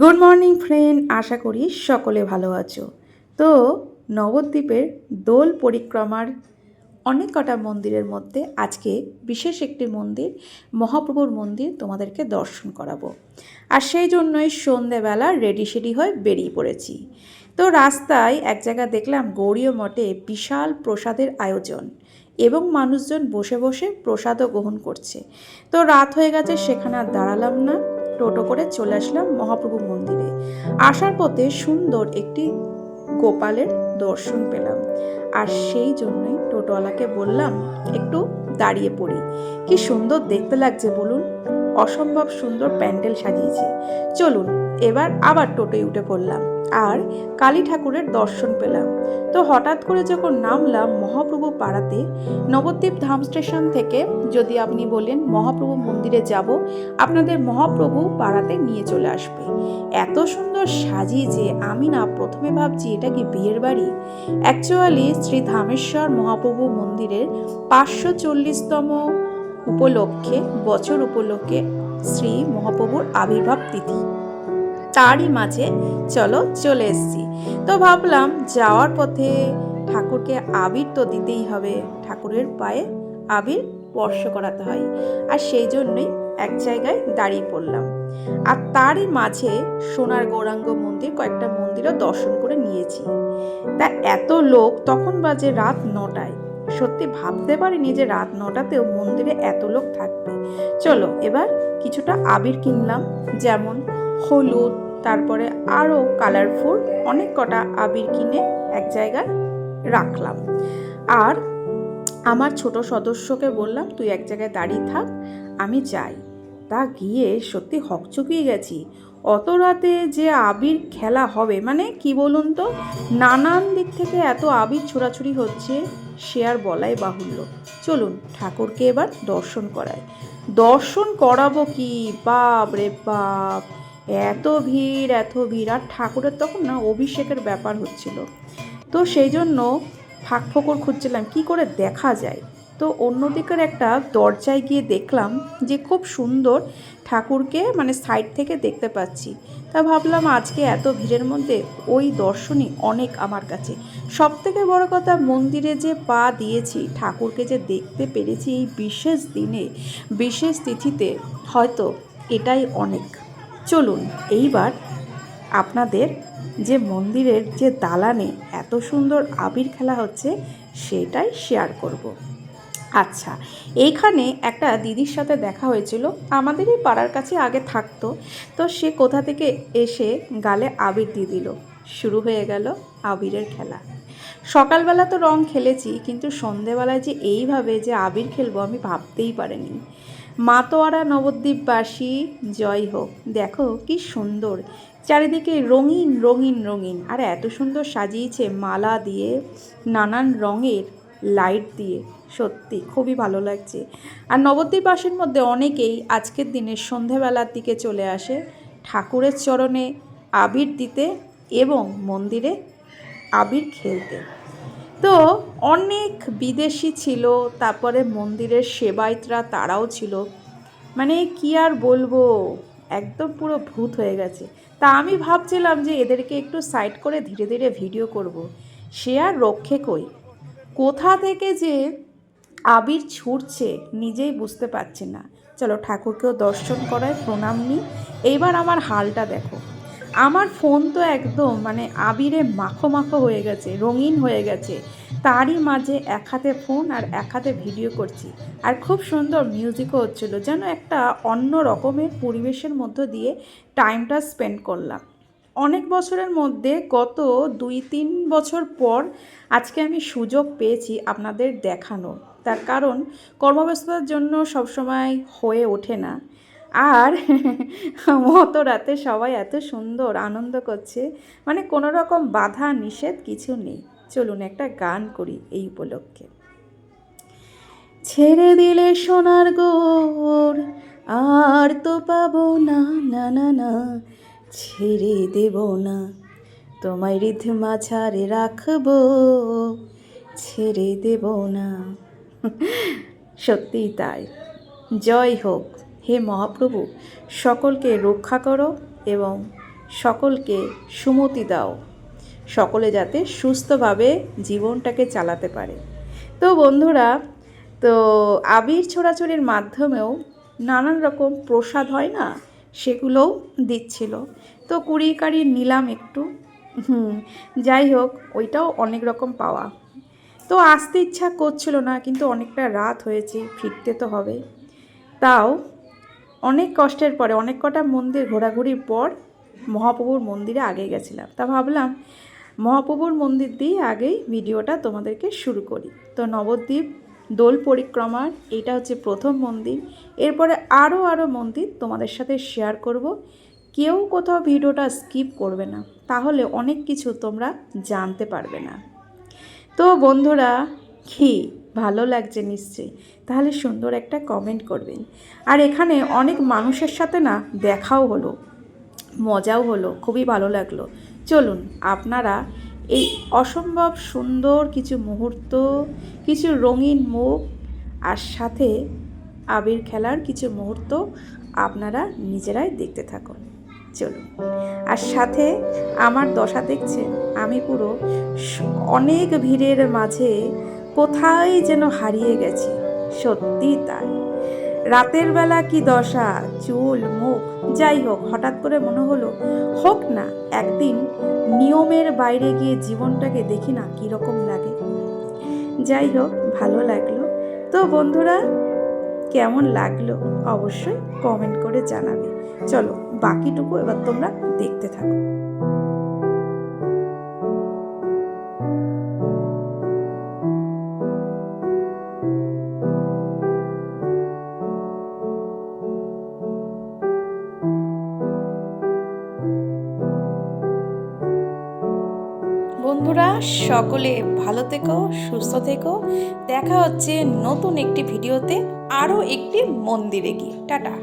Good morning friend আশা করি সকলে ভালো আছো। তো নবদ্বীপের দোল পরিক্রমার অনেক কটা মন্দিরের মধ্যে আজকে বিশেষ একটি মন্দির, মহাপ্রভুর মন্দির তোমাদেরকে দর্শন করাবো। আর সেই জন্যই সন্ধেবেলা রেডি সেডি হয়ে বেরিয়ে পড়েছি। তো রাস্তায় এক জায়গায় দেখলাম গৌরীয় মঠে বিশাল প্রসাদের আয়োজন এবং মানুষজন বসে বসে প্রসাদও গ্রহণ করছে। তো রাত হয়ে গেছে, সেখানে আর দাঁড়ালাম না। টোটো করে চলে আসলাম মহাপ্রভু মন্দিরে। আসার পথে সুন্দর একটি গোপালের দর্শন পেলাম। আর সেই জন্যই টোটোওয়ালাকে বললাম, একটু দাঁড়িয়ে পড়ি। কি সুন্দর দেখতে লাগছে বলুন। অসম্ভব সুন্দর প্যান্ডেল সাজিয়েছে। চলুন, এবার আবার টোটোয় উঠে পড়লাম। আর কালী ঠাকুরের দর্শন পেলাম। তো হঠাৎ করে যখন নামলাম মহাপ্রভু পাড়াতে, নবদ্বীপ ধাম স্টেশন থেকে যদি আপনি বলেন, মহাপ্রভু মন্দিরে যাব, আপনাদের মহাপ্রভু পাড়াতে নিয়ে চলে আসবে। এত সুন্দর সাজিয়েছে আমি না প্রথমে ভাবছি এটা কি বিয়ের বাড়ি? অ্যাকচুয়ালি শ্রী ধামেশ্বর মহাপ্রভু মন্দিরের পাঁচশো চল্লিশতম উপলক্ষে, বছর উপলক্ষে শ্রী মহাপ্রভুর আবির্ভাব তিথি। তারই মাঝে চলো চলে এসছি। তো ভাবলাম যাওয়ার পথে ঠাকুরকে আবির তো দিতেই হবে। ঠাকুরের পায়ে আবির স্পর্শ করাতে হয়। আর সেই জন্যই এক জায়গায় দাঁড়িয়ে পড়লাম। আর তারই মাঝে সোনার গৌরাঙ্গ মন্দির কয়েকটা মন্দিরও দর্শন করে নিয়েছি। তা এত লোক, তখন বাজে রাত নটায়। সত্যি ভাবতে পারিনি যে রাত নটাতেও মন্দিরে এত লোক থাকবে। চলো, এবার কিছুটা আবির কিনলাম। যেমন হলুদ তারপরে আরও কালারফুল অনেক কটা আবির কিনে এক জায়গায় রাখলাম। আর আমার ছোট সদস্যকে বললাম, তুই এক জায়গায় দাঁড়িয়ে থাক, আমি যাই। তা গিয়ে সত্যি হকচকিয়ে গেছি। অত রাতে যে আবির খেলা হবে মানে কি বলুন তো, নানান দিক থেকে এত আবির ছোড়াছুড়ি হচ্ছে সে আর বলাই বাহুল্য। চলুন ঠাকুরকে এবার দর্শন করায় দর্শন করাবো কি? বাপ রে বাপ! এত ভিড় এত ভিড়। আর ঠাকুরের তখন না অভিষেকের ব্যাপার হচ্ছিল। তো সেই জন্য ফাঁক ফোকর খুঁজছিলাম, কি করে দেখা যায়? তো অন্যদিকের একটা দরজায় গিয়ে দেখলাম যে খুব সুন্দর ঠাকুরকে মানে সাইড থেকে দেখতে পাচ্ছি। তা ভাবলাম আজকে এত ভিড়ের মধ্যে ওই দর্শনই অনেক আমার কাছে। সব থেকে বড় কথা মন্দিরে যে পা দিয়েছি, ঠাকুরকে যে দেখতে পেরেছি এই বিশেষ দিনে, বিশেষ তিথিতে, হয়তো এটাই অনেক। চলুন, এইবার আপনাদের যে মন্দিরের যে দালানে এত সুন্দর আবির খেলা হচ্ছে, সেটাই শেয়ার করব। আচ্ছা এইখানে একটা দিদির সাথে দেখা হয়েছিল। আমাদেরই পাড়ার কাছে আগে থাকতো। তো সে কোথা থেকে এসে গালে আবির দিয়ে দিল। শুরু হয়ে গেল আবিরের খেলা। সকালবেলা তো রং খেলেছি, কিন্তু সন্ধেবেলায় যে এইভাবে যে আবির খেলব আমি ভাবতেই পারিনি। মাতোয়ারা নবদ্বীপবাসী, জয় হোক দেখো, কি সুন্দর। চারিদিকে রঙিন রঙিন রঙিন। আর, এত সুন্দর সাজিয়েছে মালা দিয়ে, নানান রঙের লাইট দিয়ে। সত্যি, খুবই ভালো লাগছে। আর নবদ্বীপবাসীর মধ্যে অনেকেই আজকের দিনে সন্ধেবেলার দিকে চলে আসে ঠাকুরের চরণে আবির দিতে এবং মন্দিরে আবির খেলতে। তো অনেক বিদেশি ছিল, তারপরে মন্দিরের সেবায়তরা তারাও ছিল। মানে কি আর বলব, একদম পুরো ভূত হয়ে গেছে। তা আমি ভাবছিলাম যে এদেরকে একটু সাইড করে ধীরে ধীরে ভিডিও করব। সে আর রক্ষে কই? কোথা থেকে যে আবির ছুটছে নিজেই বুঝতে পারছি না। চলো ঠাকুরকেও দর্শন করায়, প্রণাম নিই। এইবার আমার হালটা দেখো। আমার ফোন তো একদম মানে আবিরে মাখো মাখো হয়ে গেছে, রঙিন হয়ে গেছে। তারই মাঝে এক হাতে ফোন আর এক হাতে ভিডিও করছি। আর খুব সুন্দর মিউজিকও হচ্ছিল, যেন একটা অন্য রকমের পরিবেশের মধ্য দিয়ে টাইমটা স্পেন্ড করলাম। অনেক বছরের মধ্যে গত দুই তিন বছর পর আজকে আমি সুযোগ পেয়েছি আপনাদের দেখানোর। তার কারণ কর্মব্যস্ততার জন্য সবসময় হয়ে ওঠে না। আর অত রাতে সবাই এত সুন্দর, আনন্দ করছে। মানে কোনো রকম বাধা, নিষেধ কিছু নেই। চলুন একটা গান করি এই উপলক্ষে। ছেড়ে দিলে সোনার গোর, আর তো পাবো না না না না। ছেড়ে দেব না, তোমায় রিধমা ছাড়ে রাখব। ছেড়ে দেব না। সত্যিই তাই। জয় হোক। হে মহাপ্রভু, সকলকে রক্ষা করো এবং সকলকে সুমতি দাও। সকলে যাতে সুস্থভাবে জীবনটাকে চালাতে পারে। তো বন্ধুরা, তো আবির ছোড়াছড়ির মাধ্যমেও নানান রকম প্রসাদ হয় না? সেগুলোও দিচ্ছিল। তো কুড়ি কাড়ি নিলাম একটু। হুম, যাই হোক, ওইটাও অনেক রকম পাওয়া। তো আসতে ইচ্ছা করছিল না, কিন্তু অনেকটা রাত হয়েছে, ফিরতে তো হবে। তাও অনেক কষ্টের পরে, অনেক কটা মন্দির ঘোরাঘুরির পর মহাপ্রভুর মন্দিরে আগে গেছিলাম। তা ভাবলাম মহাপ্রভুর মন্দির দিয়ে আগেই ভিডিওটা তোমাদেরকে শুরু করি। তো নবদ্বীপ, দোল পরিক্রমার, এটা হচ্ছে প্রথম মন্দির। এরপরে আরও আরও মন্দির তোমাদের সাথে শেয়ার করব। কেউ কোথাও ভিডিওটা স্কিপ করবে না, তাহলে অনেক কিছু তোমরা জানতে পারবে না। তো বন্ধুরা কি ভালো লাগছে নিশ্চয়ই। তাহলে সুন্দর একটা কমেন্ট করবেন। আর এখানে অনেক মানুষের সাথে না দেখাও হলো, মজাও হলো, খুবই ভালো লাগল। চলুন, আপনারা এই অসম্ভব সুন্দর কিছু মুহূর্ত, কিছু রঙিন মুখ, আর সাথে আবির খেলার কিছু মুহূর্ত আপনারা নিজেরাই দেখতে থাকুন। চলুন, আর সাথে আমার দশা দেখছেন আমি পুরো অনেক ভিড়ের মাঝে কোথায় যেন হারিয়ে গেছি, সত্যি তাই। রাতের বেলা কি দশা, চুল, মুখ, যাই হোক, হঠাৎ করে মনে হলো, হোক না, একদিন নিয়মের বাইরে গিয়ে জীবনটাকে দেখি না কীরকম লাগে। যাই হোক, ভালো লাগল। তো বন্ধুরা, কেমন লাগল অবশ্যই কমেন্ট করে জানাবে। চলো, বাকিটুকু এবার তোমরা দেখতে থাকো। বন্ধুরা, সকলে ভালো থেকো, সুস্থ থেকো। দেখা হচ্ছে নতুন একটি ভিডিওতে, আরও একটি মন্দিরে গিয়ে। টাটা।